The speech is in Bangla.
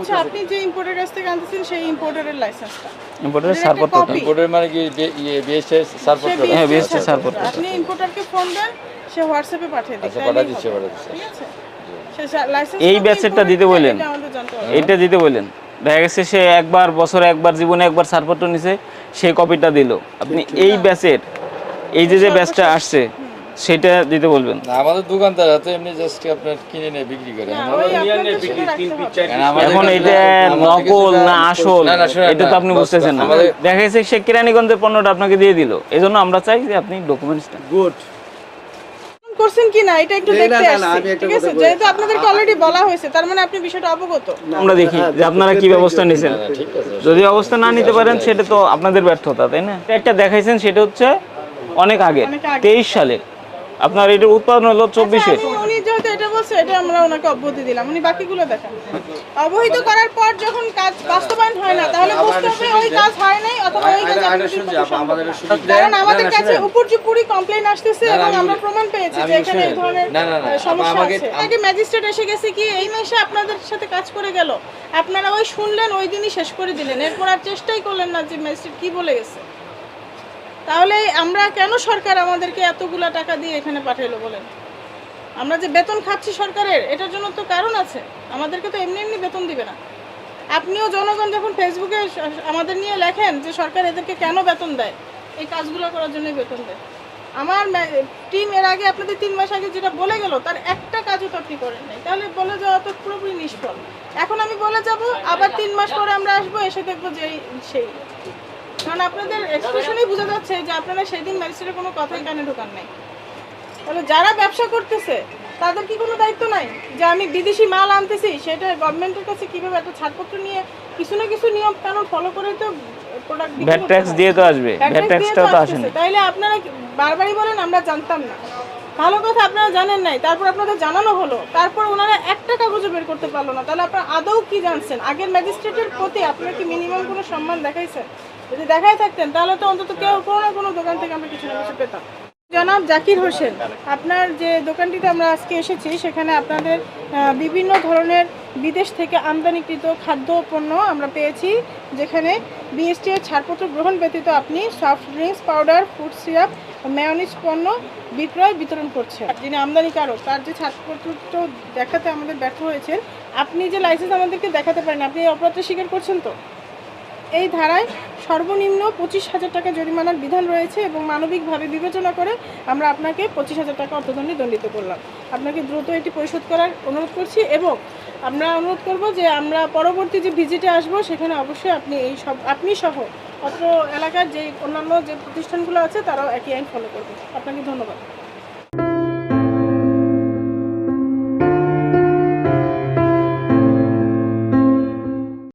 আচ্ছা আপনি যে ইম্পোর্টের কাছ থেকে আনতেছেন সেই ইম্পোর্টারের লাইসেন্সটা ইম্পোর্টারের copy। বোর্ডের মানে কি ইয়ে বিএসএস সারপত্র সে হ্যাঁ, BSc ছাড়পত্র। আপনি ইম্পোর্টারকে ফোন দেন সে হোয়াটসঅ্যাপে পাঠিয়ে দিচ্ছে আচ্ছা, পাঠিয়ে দিচ্ছে, পাঠিয়ে দিচ্ছে। ঠিক আছে? এই ব্যাচেরটা দিতে বললেন। এইটা দিতে বললেন। দেখা গেছে সে একবার বছরে একবার জীবনে একবার ছাড়পত্র নিছে সেই কপিটা দিল। আপনি এই ব্যাচের এই যে যে ব্যাচটা আসছে সেটা দিতে বলবেন। না আমাদের দোকানদার হাতে এমনি জাস্ট আপনার কিনে নিয়ে বিক্রি করে। আপনাদের এখন এটা নকল না আসল? এটা তো আপনি বুঝতেছেন না। দেখা গেছে সে কেরানীগঞ্জের পণ্যটা আপনাকে দিয়ে দিল। এই জন্য আমরা চাই যে আপনি ডকুমেন্টসটা গুড করছেন কি না? এটা একটু দেখতে আসছি ঠিক আছে? যেহেতু আপনাদেরকে অলরেডি বলা হয়েছে তার মানে আপনি বিষয়টা অবগত। আমরা দেখি যে আপনারা কি ব্যবস্থা নিছেন। ঠিক আছে যদি অবস্থা না নিতে পারেন সেটা তো আপনাদের ব্যর্থতা তাই না? একটা দেখাইছেন সেটা হচ্ছে অনেক আগে অনেক আগে। তেইশ সালে। আপনার এটার উৎপাদন হলো চব্বিশে। আচ্ছা, উনি যেহেতু এটা বলছে এটা আমরা ওনাকে অব্যাহতি দিলাম। উনি বাকিগুলো দেখান। অবহিত করার পর যখন কাজ বাস্তবায়ন হয় না তাহলে বুঝতে হবে ওই কাজ হয় নাই অথবা ওই কাজ না। কারণ আমাদের কাছে উপর্যুপুরি কমপ্লেইন আসতেছে এবং আমরা প্রমাণ পেয়েছি যে এখানে এই ধরনের সমস্যা আছে। আগে ম্যাজিস্ট্রেট এসে গেছে কি এই মাসে আপনাদের সাথে কাজ করে গেল। আপনারা ওই শুনলেন ওই দিনই শেষ করে দিলেন। এরপর আর চেষ্টাই করলেন না যে ম্যাজিস্ট্রেট কি বলে গেছে। তাহলে আমরা কেন সরকার আমাদেরকে এতগুলা টাকা দিয়ে এখানে পাঠাইলো বলেন? আমরা যে বেতন খাচ্ছি সরকারের, এটার জন্য তো কারণ আছে। আমাদেরকে তো এমনি এমনি বেতন দিবে না। আপনিও জনগণ যখন ফেসবুকে আমাদের নিয়ে লেখেন যে সরকার এদেরকে কেন বেতন দেয়, এই কাজগুলো করার জন্যই বেতন দেয়। আমার টিম এর আগে আপনাদের তিন মাস আগে যেটা বলে গেল, তার একটা কাজও তো আপনি করেন নাই। তাহলে বলে যাওয়া তো পুরোপুরি নিষ্ফল। এখন আমি বলে যাব, আবার তিন মাস পরে আমরা আসব, এসে দেখব যে সেই। কারণ আপনাদের এক্সপ্রেশনেই বোঝা যাচ্ছে যে আপনারা সেই দিন ম্যাজিস্ট্রেটের কোনো কথাই কানে ঢোকান নাই। তাহলে যারা ব্যবসা করতেছে তাদের কি কোনো দায়িত্ব নাই? যে আমি বিদেশি মাল আনতেছি সেটা গভর্নমেন্টের কাছে কীভাবে একটা ছাড়পত্র নিয়ে কিছু না কিছু নিয়ম কানুন ফলো করে তো প্রোডাক্ট ভ্যাট ট্যাক্স দিয়ে তো আসবে। ভ্যাট ট্যাক্সটাও তো আসেনি। তাইলে আপনারা বারবারই বলেন আমরা জানতাম না। ভালো কথা আপনারা জানেন নাই, তারপর আপনাদের জানানো হলো, তারপর ওনারা একটা কাগজও বের করতে পারল না। তাহলে আপনারা আদৌ কি জানছেন? আগের ম্যাজিস্ট্রেটের প্রতি আপনারা কি মিনিমাম কোনো সম্মান দেখাইছেন? যদি দেখাই থাকতেন, তাহলে তো অন্তত কেউ কোনো না কোনো দোকান থেকে আমরা কিছু না কিছু পেতাম। জনাব জাকির হোসেন, আপনার যে দোকানটিতে আমরা আজকে এসেছি, সেখানে আপনাদের বিভিন্ন ধরনের বিদেশ থেকে আমদানিকৃত খাদ্য পণ্য আমরা পেয়েছি, যেখানে বিএসটি এর ছাড়পত্র গ্রহণ ব্যতীত আপনি soft drinks powder food syrup mayonnaise পণ্য বিক্রয় বিতরণ করছেন। যিনি আমদানিকারক, তার যে ছাড়পত্র দেখাতে আমাদের ব্যর্থ হয়েছেন, আপনি যে লাইসেন্স আমাদেরকে দেখাতে পারেন, আপনি অপরাধটা স্বীকার করছেন তো? এই ধারায় সর্বনিম্ন পঁচিশ হাজার টাকা জরিমানার বিধান রয়েছে এবং মানবিকভাবে বিবেচনা করে আমরা আপনাকে পঁচিশ হাজার টাকা অর্থদণ্ডে দণ্ডিত করলাম। আপনাকে দ্রুত এটি পরিশোধ করার অনুরোধ করছি এবং আমরা অনুরোধ করব যে আমরা পরবর্তী যে ভিজিটে আসব, সেখানে অবশ্যই আপনি এই সব, আপনি সহ অত্র এলাকার যে অন্যান্য যে প্রতিষ্ঠানগুলো আছে, তারাও একই আইন ফলো করবে। আপনাকে ধন্যবাদ।